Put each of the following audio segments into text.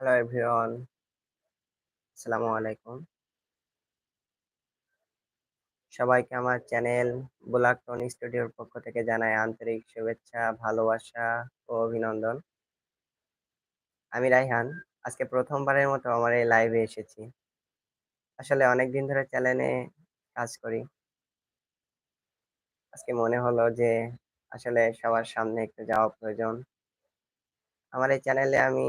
Hello everyone, আসসালামু আলাইকুম। সবাইকে আমার চ্যানেল ব্ল্যাক টোন স্টুডিওর পক্ষ থেকে জানাই আন্তরিক শুভেচ্ছা, ভালোবাসা ও অভিনন্দন। আমি রাইহান। আজকে ১ম বারের মতো আমার এই লাইভে এসেছি। আসলে অনেকদিন ধরে চ্যানেলে কাজ করি। আজকে মনে হলো যে আসলে সবার সামনে একটু যাওয়া প্রয়োজন। আমার এই চ্যানেলে আমি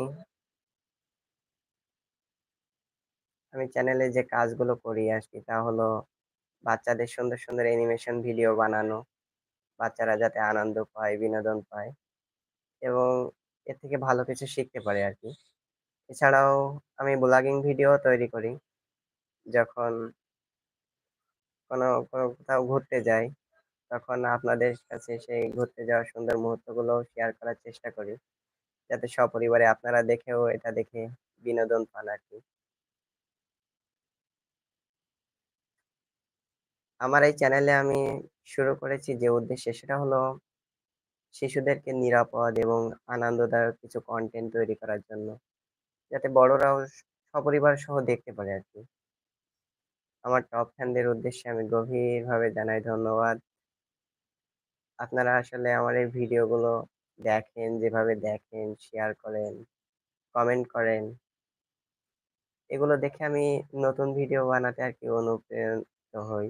আমি চ্যানেলে যে কাজগুলো করি আরকি তা হলো বাচ্চাদের সুন্দর, সুন্দর অ্যানিমেশন ভিডিও বানানো। বাচ্চারা যাতে আনন্দ পায়, বিনোদন পায় এবং এর থেকে ভালো কিছু শিখতে পারে আর কি এছাড়াও আমি ব্লগিং ভিডিও তৈরি করি। যখন কোনো কোনো কোথাও ঘুরতে যাই, তখন আপনাদের কাছে সেই ঘুরতে যাওয়ার সুন্দর মুহূর্তগুলো শেয়ার করার চেষ্টা করি। যাতে সপরিবারে আপনারা দেখেও এটা দেখে বিনোদন পান আরকি। আমার এই চ্যানেলে আমি শুরু করেছি যে উদ্দেশ্যে সেটা হলো শিশুদেরকে নিরাপদ এবং আনন্দদায়ক কিছু কন্টেন্ট তৈরি করার জন্য। যাতে বড়রাও সপরিবার সহ দেখতে পারে আর কি আমার টপ ফ্যানদের উদ্দেশ্যে আমি গভীরভাবে জানাই ধন্যবাদ। আপনারা আসলে আমার এই ভিডিওগুলো দেখেন, যেভাবে দেখেন, শেয়ার করেন, কমেন্ট করেন। এগুলো দেখে আমি নতুন ভিডিও বানাতে আর কি অনুপ্রেরিত হই।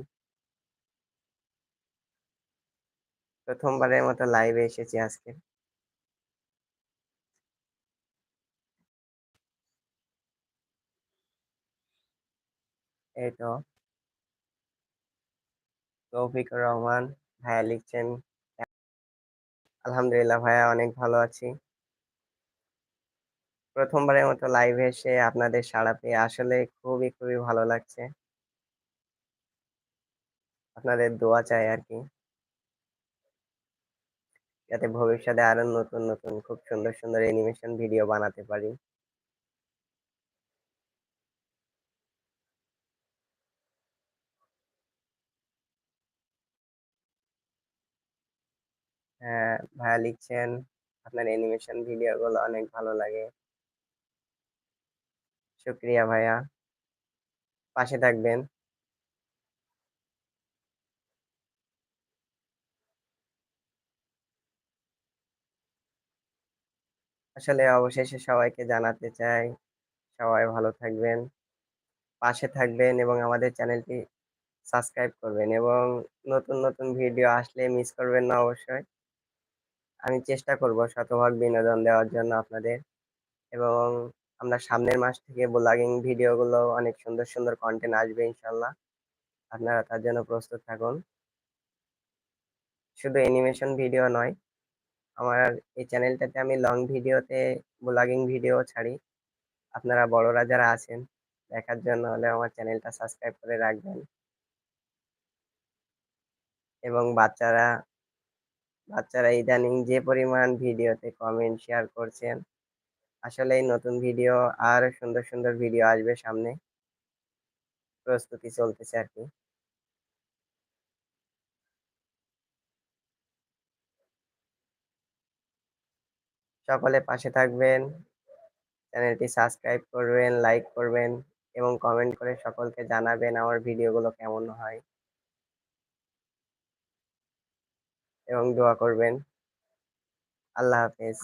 ১ম বারের মতো লাইভে এসেছি আজকে। এই তো। রহমান ভাইয়া লিখছেন আলহামদুলিল্লাহ ভাইয়া অনেক ভালো আছি। প্রথমবারের মতো লাইভে এসে আপনাদের সাড়া পেয়ে আসলে খুবই, খুবই ভালো লাগছে। আপনাদের দোয়া চাই আরকি। যাতে ভবিষ্যতে আরও নতুন, নতুন খুব সুন্দর, সুন্দর অ্যানিমেশন ভিডিও বানাতে পারি। হ্যাঁ, ভাইয়া লিখছেন আপনার অ্যানিমেশন ভিডিওগুলো অনেক ভালো লাগে। শুক্রিয়া ভাইয়া। পাশে থাকবেন। আসলে অবশেষে সবাইকে জানাতে চাই, সবাই ভালো থাকবেন। পাশে থাকবেন এবং আমাদের চ্যানেলটি সাবস্ক্রাইব করবেন এবং নতুন, নতুন ভিডিও আসলে মিস করবেন না অবশ্যই। আমি চেষ্টা করব শতভাগ বিনোদন দেওয়ার জন্য আপনাদের এবং আমরা সামনের মাস থেকে ব্লগিং ভিডিওগুলো অনেক সুন্দর, সুন্দর কন্টেন্ট আসবে ইনশাল্লাহ আপনারা তার জন্য প্রস্তুত থাকুন। শুধু অ্যানিমেশন ভিডিও নয়, আমার এই চ্যানেলটাতে আমি লং ভিডিওতে ব্লগিং ভিডিও ছাড়ি। আপনারা বড়রা যারা আছেন, দেখার জন্য হলে আমার চ্যানেলটা সাবস্ক্রাইব করে রাখবেন। এবং বাচ্চারা বাচ্চারা ইদানিং যে পরিমাণ ভিডিওতে কমেন্ট, শেয়ার করছেন, আসলে এই নতুন ভিডিও আর সুন্দর, সুন্দর ভিডিও আসবে সামনে। প্রস্তুতি চলতেছে আরকি। সকলে পাশে থাকবেন। চ্যানেলটি সাবস্ক্রাইব করবেন, লাইক করবেন এবং কমেন্ট করে সকলকে জানাবেন আমার ভিডিওগুলো কেমন হয়। এবং দোয়া করবেন। আল্লাহ হাফেজ।